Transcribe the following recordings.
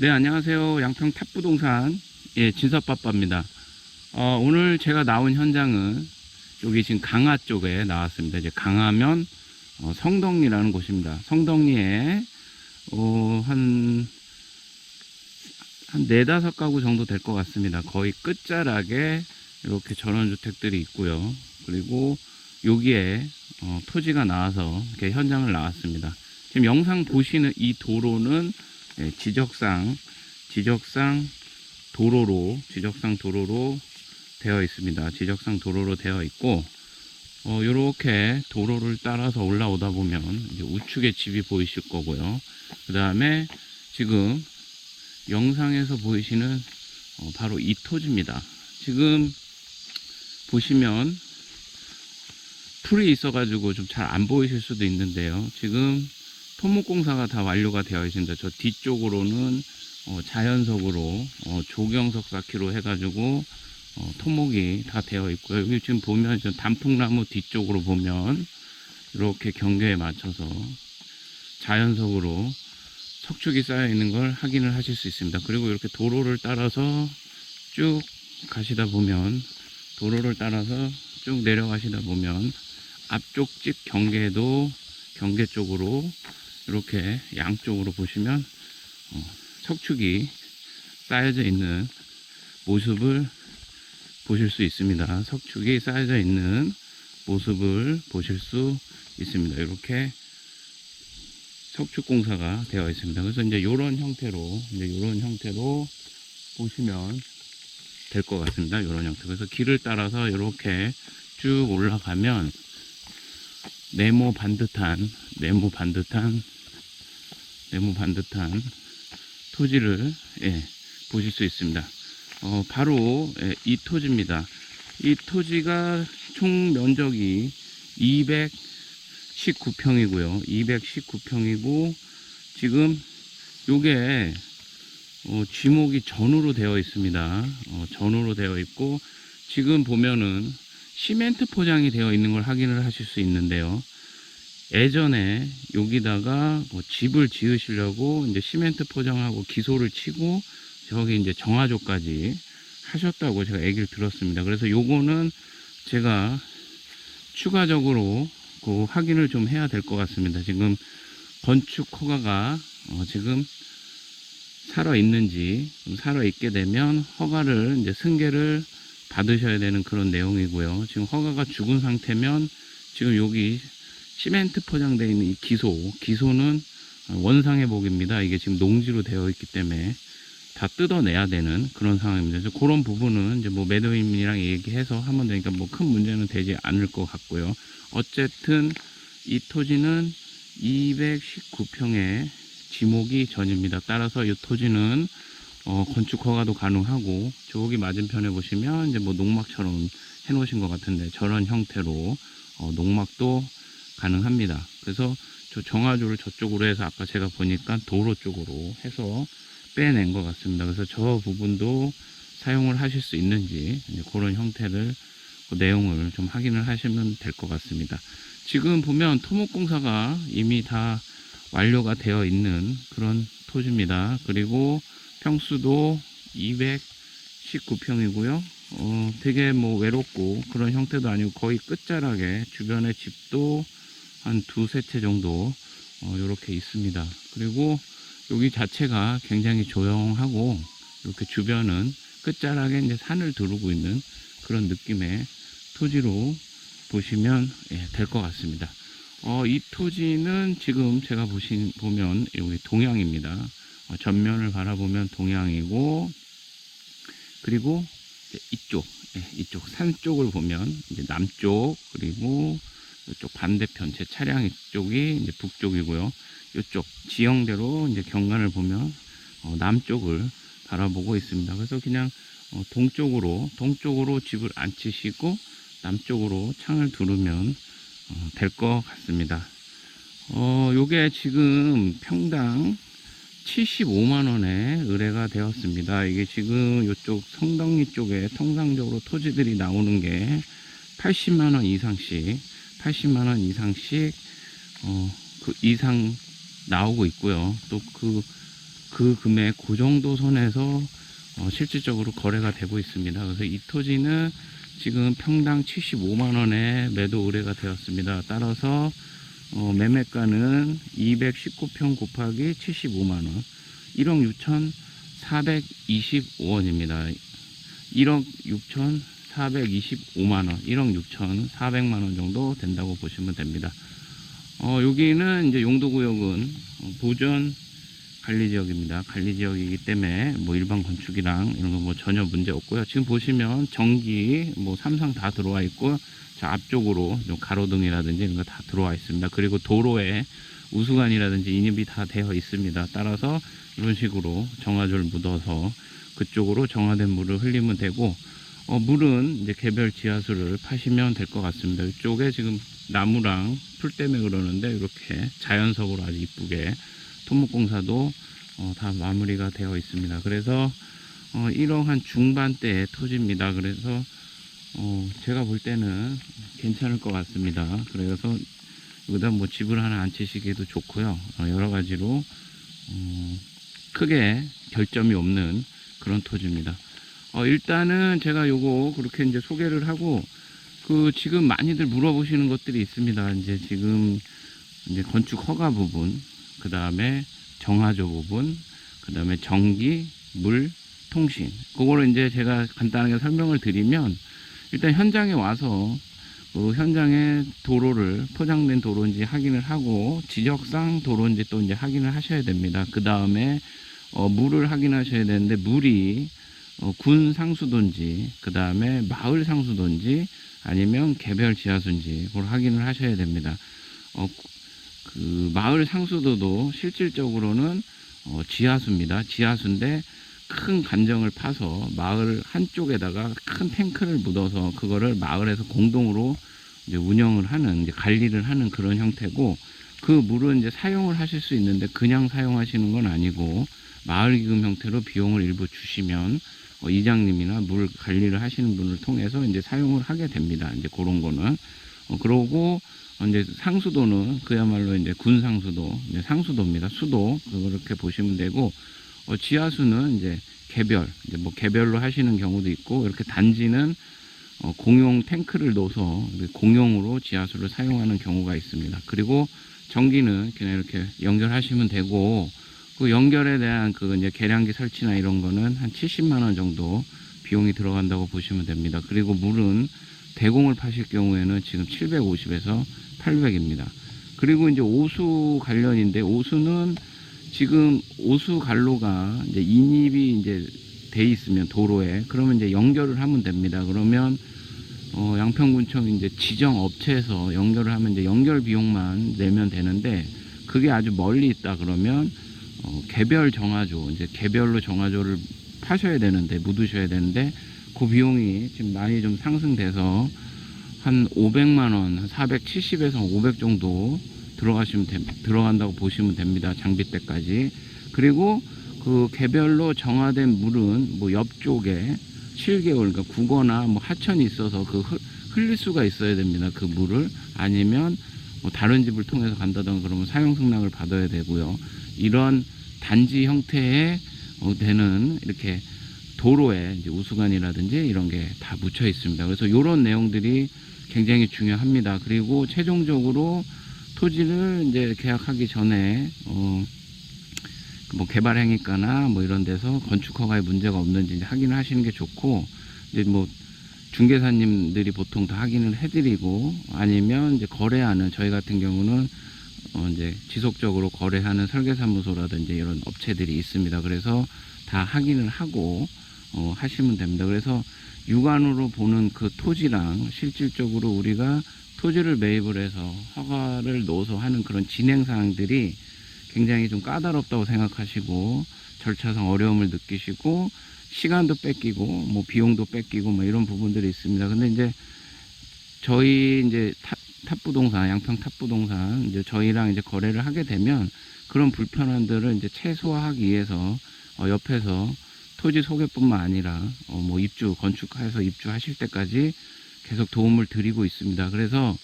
네, 안녕하세요. 양평 탑부동산 예, 진섭빠빠입니다. 어, 오늘 제가 나온 현장은 여기 지금 강화 쪽에 나왔습니다. 이제 강화면 어, 성덕리라는 곳입니다. 성덕리에 어, 한, 한 네다섯 가구 정도 될 것 같습니다. 거의 끝자락에 이렇게 전원주택들이 있고요. 그리고 여기에 어, 토지가 나와서 이렇게 현장을 나왔습니다. 지금 영상 보시는 이 도로는 예, 지적상 지적상 도로로 지적상 도로로 되어 있습니다. 지적상 도로로 되어 있고 어, 요렇게 도로를 따라서 올라오다 보면 우측에 집이 보이실 거고요. 그 다음에 지금 영상에서 보이시는 어, 바로 이 토지입니다. 지금 보시면 풀이 있어가지고 좀 잘 안 보이실 수도 있는데요. 지금 토목공사가 다 완료가 되어 있습니다. 저 뒤쪽으로는 어, 자연석으로 어, 조경석 쌓기로 해가지고 어, 토목이 다 되어 있고요. 여기 지금 보면 저 단풍나무 뒤쪽으로 보면 이렇게 경계에 맞춰서 자연석으로 석축이 쌓여 있는 걸 확인을 하실 수 있습니다. 그리고 이렇게 도로를 따라서 쭉 가시다 보면 도로를 따라서 쭉 내려가시다 보면 앞쪽 집 경계도 경계 쪽으로 이렇게 양쪽으로 보시면 어, 석축이 쌓여져 있는 모습을 보실 수 있습니다. 석축이 쌓여져 있는 모습을 보실 수 있습니다. 이렇게 석축 공사가 되어 있습니다. 그래서 이제 이런 형태로 이제 이런 형태로 보시면 될 것 같습니다. 이런 형태. 그래서 길을 따라서 이렇게 쭉 올라가면 네모 반듯한 네모 반듯한 네모 반듯한 토지를 예, 보실 수 있습니다. 어, 바로 예, 이 토지입니다. 이 토지가 총 면적이 219평이고요. 219평이고 지금 요게 어, 쥐목이 전으로 되어 있습니다. 어, 전으로 되어 있고 지금 보면은 시멘트 포장이 되어 있는 걸 확인을 하실 수 있는데요. 예전에 여기다가 뭐 집을 지으시려고 이제 시멘트 포장하고 기소를 치고 저기 이제 정화조까지 하셨다고 제가 얘기를 들었습니다. 그래서 요거는 제가 추가적으로 그 확인을 좀 해야 될 것 같습니다. 지금 건축 허가가 어 지금 살아 있는지 살아 있게 되면 허가를 이제 승계를 받으셔야 되는 그런 내용이고요. 지금 허가가 죽은 상태면 지금 여기 시멘트 포장되어 있는 이 기소, 기소는 원상의 복입니다. 이게 지금 농지로 되어 있기 때문에 다 뜯어내야 되는 그런 상황입니다. 그래서 그런 부분은 이제 뭐 매도인이랑 얘기해서 하면 되니까 뭐 큰 문제는 되지 않을 것 같고요. 어쨌든 이 토지는 219평의 지목이 전입니다. 따라서 이 토지는 어, 건축 허가도 가능하고 저기 맞은편에 보시면 이제 뭐 농막처럼 해놓으신 것 같은데 저런 형태로 어, 농막도 가능합니다. 그래서 저 정화조를 저쪽으로 해서 아까 제가 보니까 도로 쪽으로 해서 빼낸 것 같습니다. 그래서 저 부분도 사용을 하실 수 있는지 그런 형태를 그 내용을 좀 확인을 하시면 될 것 같습니다. 지금 보면 토목공사가 이미 다 완료가 되어 있는 그런 토지입니다. 그리고 평수도 219평이고요. 어, 되게 뭐 외롭고 그런 형태도 아니고 거의 끝자락에 주변에 집도 한 두세 채 정도 어, 이렇게 있습니다. 그리고 여기 자체가 굉장히 조용하고 이렇게 주변은 끝자락에 이제 산을 두르고 있는 그런 느낌의 토지로 보시면 예, 될것 같습니다. 어, 이 토지는 지금 제가 보신 보면 여기 동양입니다. 어, 전면을 바라보면 동양이고 그리고 이쪽 예, 이쪽 산 쪽을 보면 이제 남쪽 그리고 이쪽 반대편 제 차량 이쪽이 이제 북쪽이고요. 이쪽 지형대로 이제 경관을 보면 어, 남쪽을 바라보고 있습니다. 그래서 그냥 어, 동쪽으로 동쪽으로 집을 안 치시고 남쪽으로 창을 두르면 어, 될것 같습니다. 어, 요게 지금 평당 75만원에 의뢰가 되었습니다. 이게 지금 이쪽 성덕리 쪽에 통상적으로 토지들이 나오는 게 80만원 이상씩, 80만원 이상씩, 어, 그 이상 나오고 있고요. 또그그 금액 그 정도 선에서 어, 실질적으로 거래가 되고 있습니다. 그래서 이 토지는 지금 평당 75만 원에 매도 의뢰가 되었습니다. 따라서 어, 매매가는 219평 곱하기 75만 원, 1억 6,425원입니다. 1억 6,425만 원, 1억 6,400만 원 정도 된다고 보시면 됩니다. 어, 여기는 이제 용도구역은 어, 보전 관리 지역입니다. 관리 지역이기 때문에 뭐 일반 건축이랑 이런 거 뭐 전혀 문제 없고요. 지금 보시면 전기 뭐 삼성 다 들어와 있고 저 앞쪽으로 좀 가로등이라든지 이런 거 다 들어와 있습니다. 그리고 도로에 우수관이라든지 인입이 다 되어 있습니다. 따라서 이런 식으로 정화조를 묻어서 그쪽으로 정화된 물을 흘리면 되고 어, 물은 이제 개별 지하수를 파시면 될 것 같습니다. 이쪽에 지금 나무랑 풀 때문에 그러는데 이렇게 자연석으로 아주 이쁘게 토목공사도 어, 다 마무리가 되어 있습니다. 그래서 어, 1억 한 중반대의 토지입니다. 그래서 어, 제가 볼 때는 괜찮을 것 같습니다. 그래서 여기다 뭐 집을 하나 앉히시기도 좋고요. 어, 여러 가지로 어, 크게 결점이 없는 그런 토지입니다. 어, 일단은 제가 요거 그렇게 이제 소개를 하고 그 지금 많이들 물어보시는 것들이 있습니다. 이제 지금 이제 건축 허가 부분, 그 다음에 정화조 부분, 그 다음에 전기, 물, 통신. 그거를 이제 제가 간단하게 설명을 드리면 일단 현장에 와서 그 현장의 도로를 포장된 도로인지 확인을 하고 지적상 도로인지 또 이제 확인을 하셔야 됩니다. 그 다음에 어, 물을 확인하셔야 되는데 물이 어, 군 상수도인지 그 다음에 마을 상수도인지 아니면 개별 지하수인지 그걸 확인을 하셔야 됩니다. 어, 그 마을 상수도도 실질적으로는 어, 지하수입니다. 지하수인데 큰 간정을 파서 마을 한쪽에다가 큰 탱크를 묻어서 그거를 마을에서 공동으로 이제 운영을 하는 이제 관리를 하는 그런 형태고 그 물은 이제 사용을 하실 수 있는데 그냥 사용하시는 건 아니고 마을 기금 형태로 비용을 일부 주시면 어, 이장님이나 물 관리를 하시는 분을 통해서 이제 사용을 하게 됩니다. 이제 그런 거는 어, 그러고 어, 이제 상수도는 그야말로 이제 군 상수도, 이제 상수도입니다. 수도 그렇게 보시면 되고 어, 지하수는 이제 개별, 이제 뭐 개별로 하시는 경우도 있고 이렇게 단지는 어, 공용 탱크를 넣어서 공용으로 지하수를 사용하는 경우가 있습니다. 그리고 전기는 그냥 이렇게 연결하시면 되고 그 연결에 대한 그 이제 계량기 설치나 이런 거는 한 70만 원 정도 비용이 들어간다고 보시면 됩니다. 그리고 물은 대공을 파실 경우에는 지금 750에서 800입니다. 그리고 이제 오수 관련인데 오수는 지금 오수 관로가 이제 인입이 이제 돼 있으면 도로에 그러면 이제 연결을 하면 됩니다. 그러면 어, 양평군청 이제 지정 업체에서 연결을 하면 이제 연결 비용만 내면 되는데 그게 아주 멀리 있다 그러면 어, 개별 정화조 이제 개별로 정화조를 파셔야 되는데 묻으셔야 되는데 그 비용이 지금 많이 좀 상승돼서 한 500만 원, 한 470에서 500 정도 들어가시면 됨- 들어간다고 보시면 됩니다. 장비대까지. 그리고 그 개별로 정화된 물은 뭐 옆쪽에 7개월, 그러니까 국어나 뭐 하천이 있어서 그 흘- 흘릴 수가 있어야 됩니다. 그 물을 아니면 뭐 다른 집을 통해서 간다던가 그러면 사용 승낙을 받아야 되고요. 이런 단지 형태의 어, 되는 이렇게 도로에 이제 우수관이라든지 이런 게 다 묻혀 있습니다. 그래서 이런 내용들이 굉장히 중요합니다. 그리고 최종적으로 토지를 이제 계약하기 전에 어, 뭐 개발 행위가나 뭐 이런 데서 건축 허가에 문제가 없는지 확인을 하시는 게 좋고 이제 뭐 중개사님들이 보통 다 확인을 해드리고 아니면 이제 거래하는 저희 같은 경우는 어 이제 지속적으로 거래하는 설계사무소라든지 이런 업체들이 있습니다. 그래서 다 확인을 하고 어 하시면 됩니다. 그래서 육안으로 보는 그 토지랑 실질적으로 우리가 토지를 매입을 해서 허가를 넣어서 하는 그런 진행 사항들이 굉장히 좀 까다롭다고 생각하시고 절차상 어려움을 느끼시고 시간도 뺏기고 뭐 비용도 뺏기고 뭐 이런 부분들이 있습니다. 근데 이제 저희 이제 탑, 탑부동산 양평 탑부동산 이제 저희랑 이제 거래를 하게 되면 그런 불편함들을 이제 최소화하기 위해서 어, 옆에서 토지 소개뿐만 아니라 어, 뭐 입주 건축해서 입주하실 때까지 계속 도움을 드리고 있습니다. 그래서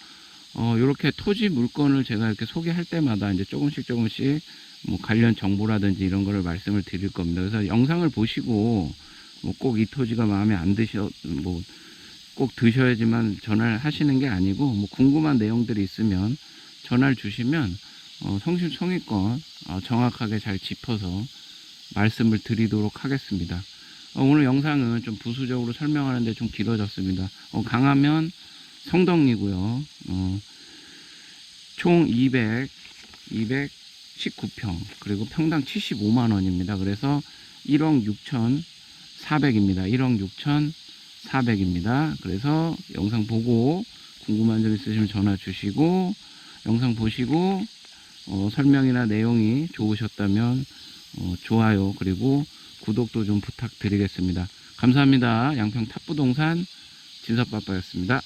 어, 요렇게 토지 물건을 제가 이렇게 소개할 때마다 이제 조금씩 조금씩 뭐 관련 정보라든지 이런 거를 말씀을 드릴 겁니다. 그래서 영상을 보시고 뭐 꼭 이 토지가 마음에 안 드셔 뭐 꼭 드셔야지만 전화를 하시는 게 아니고 뭐 궁금한 내용들이 있으면 전화를 주시면 어, 성심성의껏 어, 정확하게 잘 짚어서 말씀을 드리도록 하겠습니다. 어, 오늘 영상은 좀 부수적으로 설명하는데 좀 길어졌습니다. 어, 강하면 성덕리고요. 어, 총 200, 219평 그리고 평당 75만 원입니다. 그래서 1억 6,400입니다. 1억 6,400입니다. 그래서 영상 보고 궁금한 점 있으시면 전화 주시고 영상 보시고 어, 설명이나 내용이 좋으셨다면 어, 좋아요 그리고 구독도 좀 부탁드리겠습니다. 감사합니다. 양평 탑부동산 진섭빠빠였습니다.